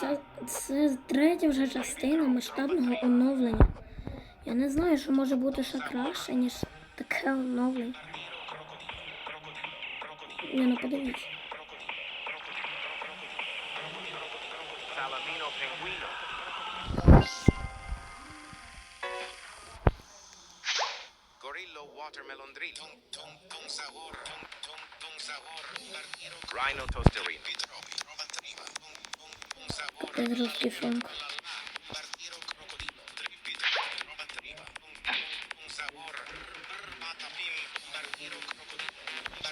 Це, це третя вже частина масштабного оновлення. Я не знаю, що може бути ще краще, ніж таке оновлення. Не, ну подивіться. Salamino Pinguino. Gorillo Watermelon Drill. Rhino Tosterino. Це русський фонк.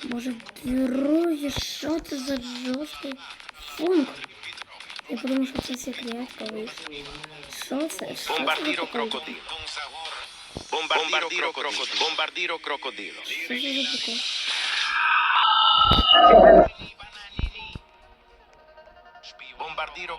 Боже, друзі, що це за жорсткий фонк? Я подумав, що це секретка вийшла. Що це? Що це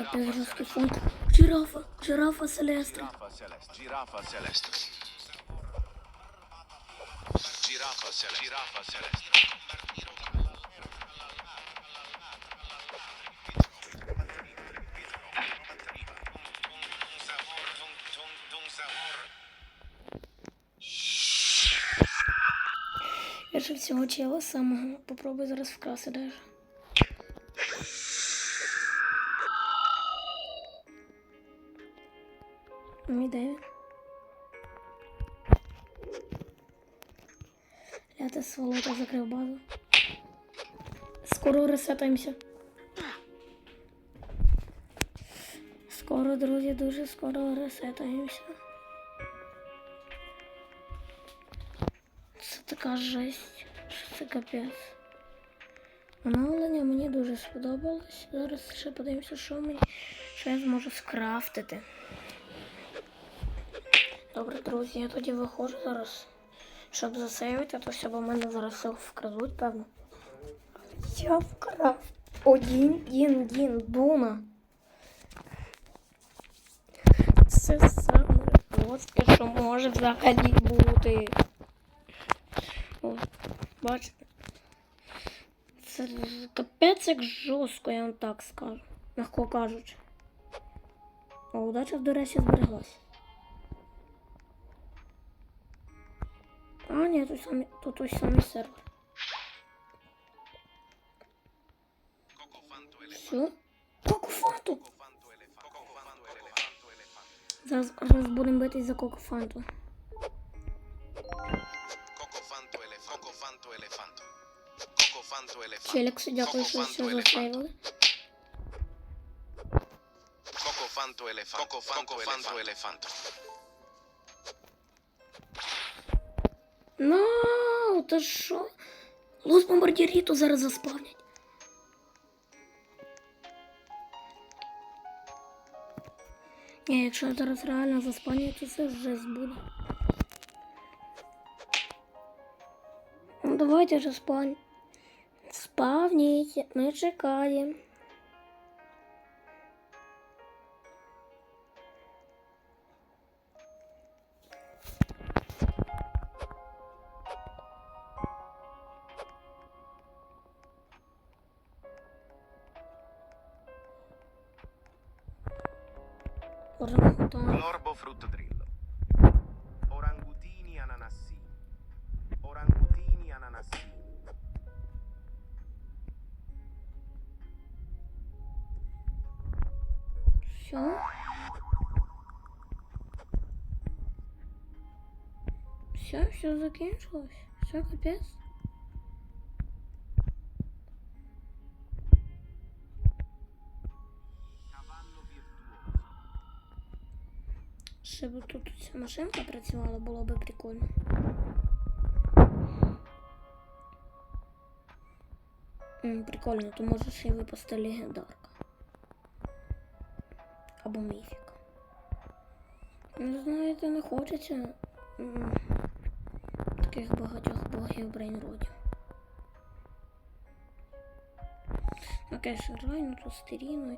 Капець жорсткий фонк. Жирафа, жирафа Селестра. Celeste. Giraffa celeste. Giraffa celeste. Giraffa. Я же всього чела самого попробую зараз вкрасти даже. Він. Ляти сволота закрив базу. Скоро ресетаємося. Скоро, друзі, дуже скоро ресетаємося. Це така жесть. Що це капець. Оновлення мені дуже сподобалось. Зараз ще подивимося, що мені що я зможу скрафтити. Добре, друзі, я тоді виходжу зараз, щоб засейвити, а то все, бо в мене зараз все вкрадуть, певно. Я вкрав. Один, дін, дін, дуна. Це саме жорстке, що може взагалі бути. Бачите? Це капець як жорстко, я вам так скажу. Мягко кажучи. О, удача, до речі, збереглась. А, ні, тут, самі, тут той самий сервер. Все? Кокофанту! Зараз, зараз будемо битись за кокофанту. Челіксу, дякую, що все засейвили. Cocofanto elefanto. Cocofanto elefanto. Ну, то що? Лос бомбардіріту зараз заспавнять. Ні, якщо зараз реально заспавнять, то це жесть буде. Ну, давайте вже спавніть. Спавніть, ми чекаємо. Все. Все, все закінчилось. Все, капець. ще тут ця машинка працювала, було б прикольно. Прикольно, то може ще й випасти легендарка. Хочеться таких багатьох богів брейнродів. Окей, Шарайну, Ростеріну.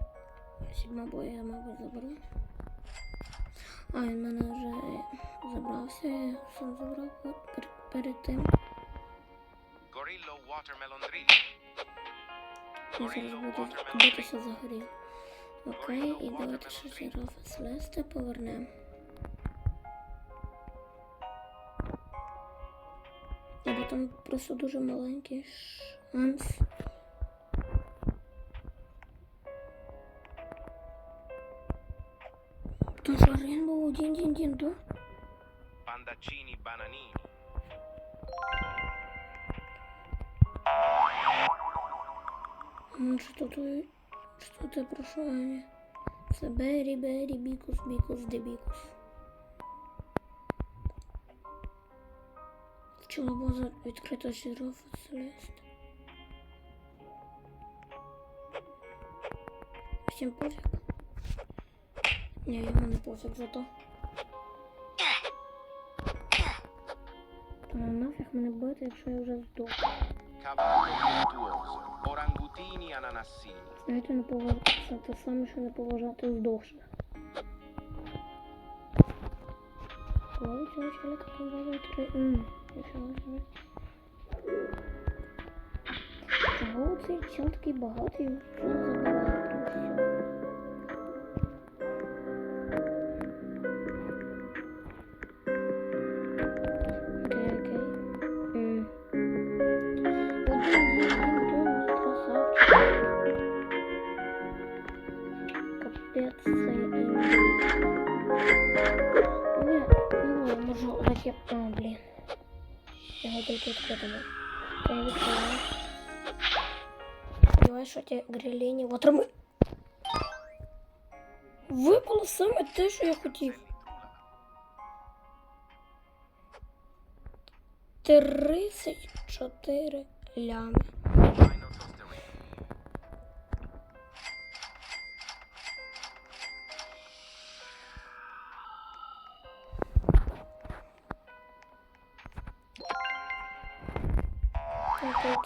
Сігма боя я, мабуть, заберу. А, він мене вже забрався, я сам забрав пер- перед тим. Gorillo Watermelon Drill. Я зараз буду битися за горіл. Окей, і давайте ще жирафа Селести повернемо. Або там просто дуже маленький шанс. Там що Рейнбоу один дін дін до? Pandaccini Bananini. Ну, Что тут что-то прошло, Аня. Це Бері, Бері, Бікус, Бікус, де Чому відкрито жиров Селест? Всім пофіг. Ні, йому не пофіг зато. Тому нафіг мене бити, якщо я вже здох. Орангутіні ананассіні. Знаєте, не поважати, це саме, що не поважати здохших. Ой, чоловік, як там база 3. Чого цей чел такий багатий? Що за Сподіваюсь, що ті грилені ватрами. Випало саме те, що я хотів. 34 лями. Final toastery. Окей,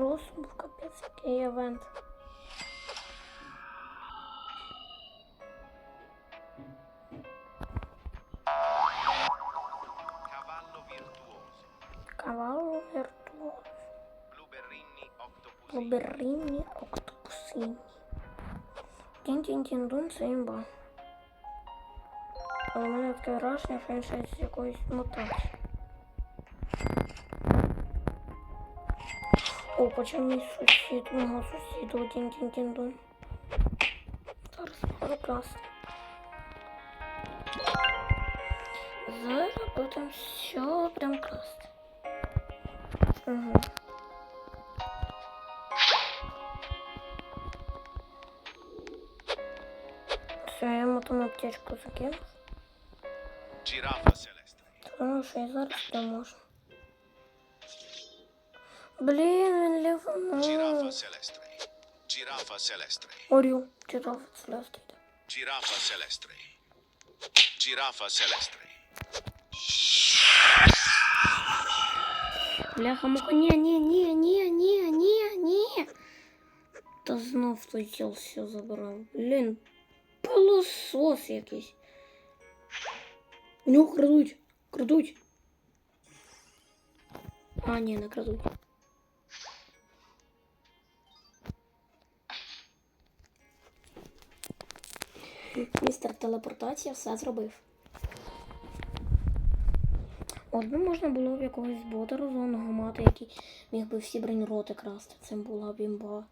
кидаем сюда. Просто був капець який івент. Cavallo virtuoso. Кавало віртуоз. Blueberrini octopusini. Лоберинні октопусині. Тін-тін-тін-дун це імба. Але в мене таке враження, що він ще з якоїсь мутації. О, почав мій сусід, мого сусіду, тін-тін-тін-дун. Зараз можу красти. Зараз будемо все прям красти. Угу. Все, я йому там аптечку закинув. Тому що я зараз не можу. Блін, він Giraffa ліванув. celeste. Giraffa celeste. Орю, читав слезти. Giraffa celeste. Giraffa celeste. Бляха, муха, ні, ні, ні, ні, ні, ні, ні. Та знов той чел все забрав. Блін, пилосос якийсь. У нього крадуть, крадуть. А, ні, не крадуть. Майстер телепортації все зробив. Одну можна було в якогось бота розумного мати, який міг би всі броньроти красти. Це була б імба.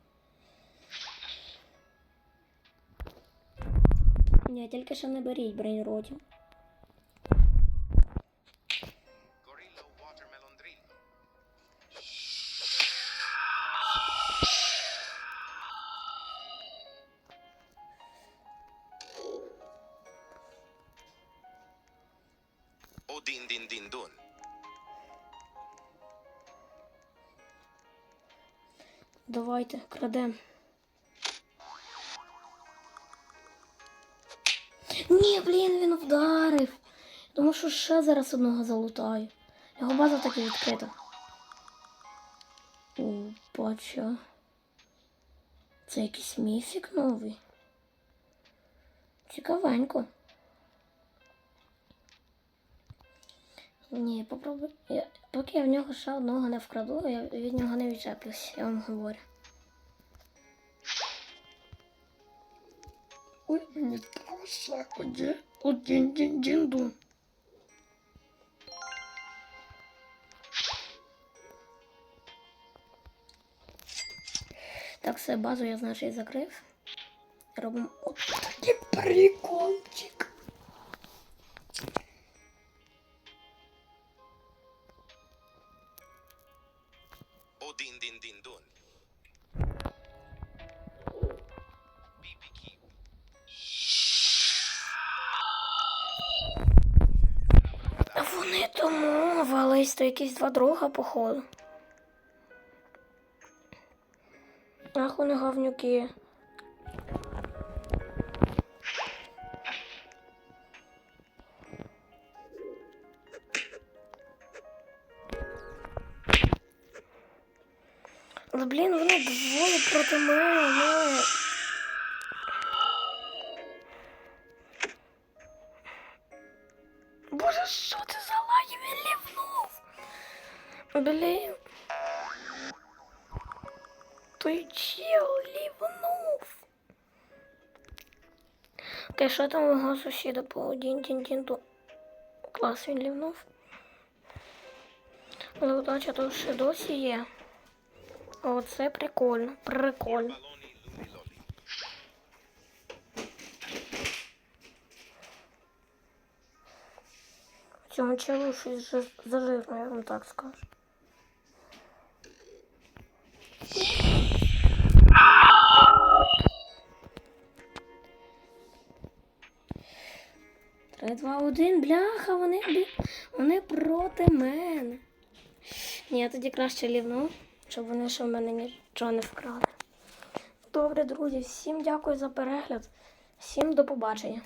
Ні, тільки ще не беріть броньротів. O din din din dun. Давайте, крадем. Ні, блін, він вдарив. Тому що ще зараз одного залутаю. Його база так і відкрита. Опача. Це якийсь міфік новий. Цікавенько. Ні, попробуй. Я, поки я в нього ще одного не вкраду, я від нього не відчеплюсь, я вам говорю. Ой, мені траса, оде, один дін дінду. Так, все, базу я, значить, закрив. Робимо от такий прикольчик. Din din dun. Вони домовились, то якісь два друга, походу. Ах, вони говнюки. Але, блін, вони двоє проти мене. Боже, що це за лаги? Він лівнув. Блін. Той чел лівнув. Окей, що там у мого сусіда по один дін дін ту Клас він лівнув. Але удача тут ще досі є. Оце прикольно. Прикольно. В цьому челу щось жир- зажирно, я вам так скажу. Три, два, один, бляха, вони, вони проти мене. Ні, я тоді краще лівну, щоб вони ще в мене нічого не вкрали. Добре, друзі, всім дякую за перегляд. Всім до побачення.